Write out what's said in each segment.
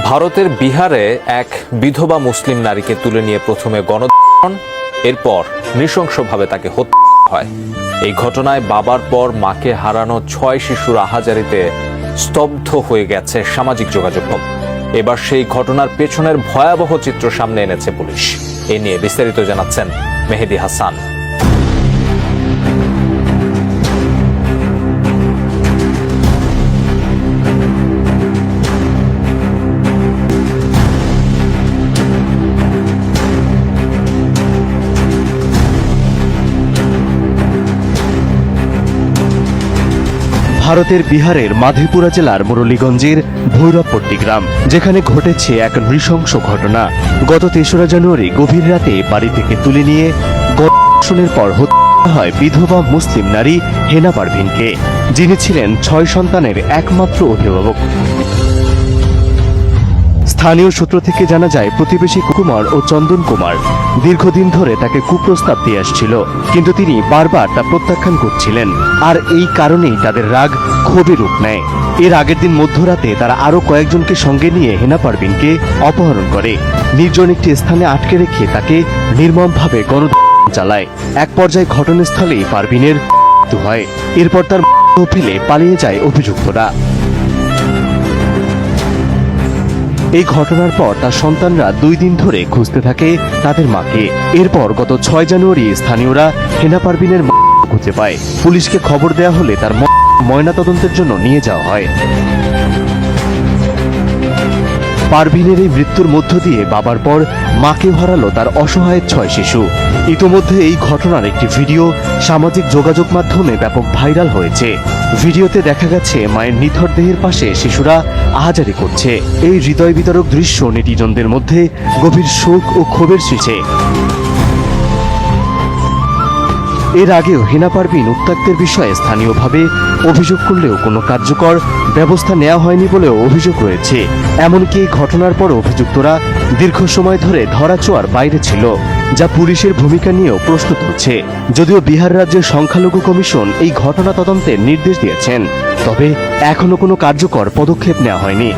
ভারতের বিহারে এক বিধবা মুসলিম নারীকে তুলে নিয়ে প্রথমে গণধর্ষণ, এরপর নৃশংসভাবে তাকে হত্যা হয়। এই ঘটনায় বাবার পর মাকে হারানো ছয় শিশুর আহাজারিতে স্তব্ধ হয়ে গেছে সামাজিক যোগাযোগ এবার সেই ঘটনার পেছনের ভয়াবহ চিত্র সামনে এনেছে পুলিশ। এ নিয়ে বিস্তারিত জানাচ্ছেন মেহেদি হাসান। ভারতের বিহারের মাধেপুরা জেলার মুরলীগঞ্জের ভৈরবপট্টি গ্রাম, যেখানে ঘটেছে এক নৃশংস ঘটনা। গত তেসরা জানুয়ারি গভীর রাতে বাড়ি থেকে তুলে নিয়ে গণের পর হত্যা হয় বিধবা মুসলিম নারী হেনা পারভিনকে যিনি ছিলেন ছয় সন্তানের একমাত্র অভিভাবক। স্থানীয় সূত্র থেকে জানা যায়, প্রতিবেশী কুমার ও চন্দন কুমার দীর্ঘদিন ধরে তাকে কুপ্রস্তাব দিয়ে আসছিল, কিন্তু তিনি বারবার তা প্রত্যাখ্যান করছিলেন। আর এই কারণেই তাদের রাগ ক্ষোভে রূপ নেয়। এর আগের দিন মধ্যরাতে তারা আরও কয়েকজনকে সঙ্গে নিয়ে হেনা পারভিনকে অপহরণ করে। নির্জন একটি স্থানে আটকে রেখে তাকে নির্মমভাবে গণ চালায়। এক পর্যায়ে ঘটনাস্থলেই পারভিনের মৃত্যু হয়। এরপর তার ফেলে পালিয়ে যায় অভিযুক্তরা। এই ঘটনার পর তার সন্তানরা দুই দিন ধরে খুঁজতে থাকে তাদের মাকে। এরপর গত ছয় জানুয়ারি স্থানীয়রা হেনা পারভিনের খুঁজে পায়। পুলিশকে খবর দেওয়া হলে তার ময়নাতদন্তের জন্য নিয়ে যাওয়া হয়। পারভিনের এই মৃত্যুর মধ্য দিয়ে বাবার পর মাকে হারালো তার অসহায় ছয় শিশু। ইতোমধ্যে এই ঘটনার একটি ভিডিও সামাজিক যোগাযোগ মাধ্যমে ব্যাপক ভাইরাল হয়েছে। ভিডিওতে দেখা গেছে, মায়ের নিথর দেহের পাশে শিশুরা আহাজারি করছে। এই হৃদয় বিতরক দৃশ্য নেটিজনদের মধ্যে গভীর শোক ও ক্ষোভের সৃষ্টি এর আগেও হেনা পারভিন উত্তাক্তের বিষয়ে স্থানীয়ভাবে অভিযোগ করলেও কোনো কার্যকর ব্যবস্থা নেওয়া হয়নি বলেও অভিযোগ রয়েছে। এমনকি ঘটনার পর অভিযুক্তরা দীর্ঘ সময় ধরে ধরাছোঁয়ার বাইরে ছিল। যা পুলিশের ভূমিকা নিয়েও প্রশ্ন তুলছে। যদিও বিহার রাজ্যের সংখ্যালঘু কমিশন এই ঘটনা তদন্তের নির্দেশ দিয়েছেন, তবে এখনও কোনো কার্যকর পদক্ষেপ নেওয়া হয়নি।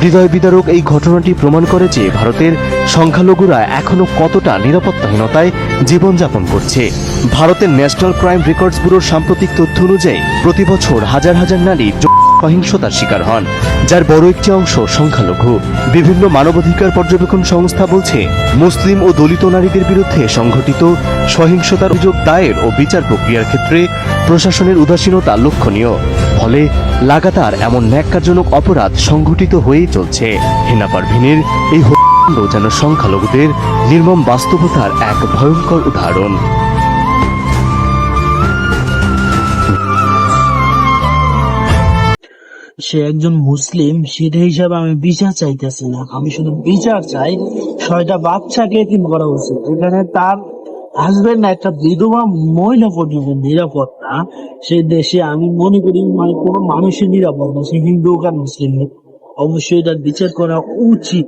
হৃদয় বিদারক এই ঘটনাটি প্রমাণ করে যে ভারতের সংখ্যালঘুরা এখনও কতটা নিরাপত্তাহীনতায় জীবনযাপন করছে। ভারতের ন্যাশনাল ক্রাইম রেকর্ডস ব্যুরোর সাম্প্রতিক তথ্য অনুযায়ী, প্রতি বছর হাজার হাজার নারী সহিংসতার শিকার হন, যার বড় একটি অংশ সংখ্যালঘু। বিভিন্ন মানবাধিকার পর্যবেক্ষণ সংস্থা বলছে, মুসলিম ও দলিত নারীদের বিরুদ্ধে সংঘটিত সহিংসতার অভিযোগ দায়ের ও বিচার প্রক্রিয়ার ক্ষেত্রে প্রশাসনের উদাসীনতা লক্ষণীয়। ফলে লাগাতার এমন ন্যাক্কারজনক অপরাধ সংঘটিত হয়েই চলছে। হেনা পারভিনের এই হত্যাকাণ্ড যেন সংখ্যালঘুদের নির্মম বাস্তবতার এক ভয়ঙ্কর উদাহরণ। সে একজন মুসলিম সেটা হিসাবে আমি বিচার চাইতেছি না। আমি শুধু বিচার চাই, ছয়টা বাচ্চাকে কিন্তু করা উচিত। এখানে তার হাজবেন্ড একটা বিধবা মহিলা পর্যন্ত নিরাপত্তা, সে দেশে আমি মনে করি মানে কোনো মানুষের নিরাপদ না, সে হিন্দু হোক আর মুসলিম অবশ্যই তার বিচার করা উচিত।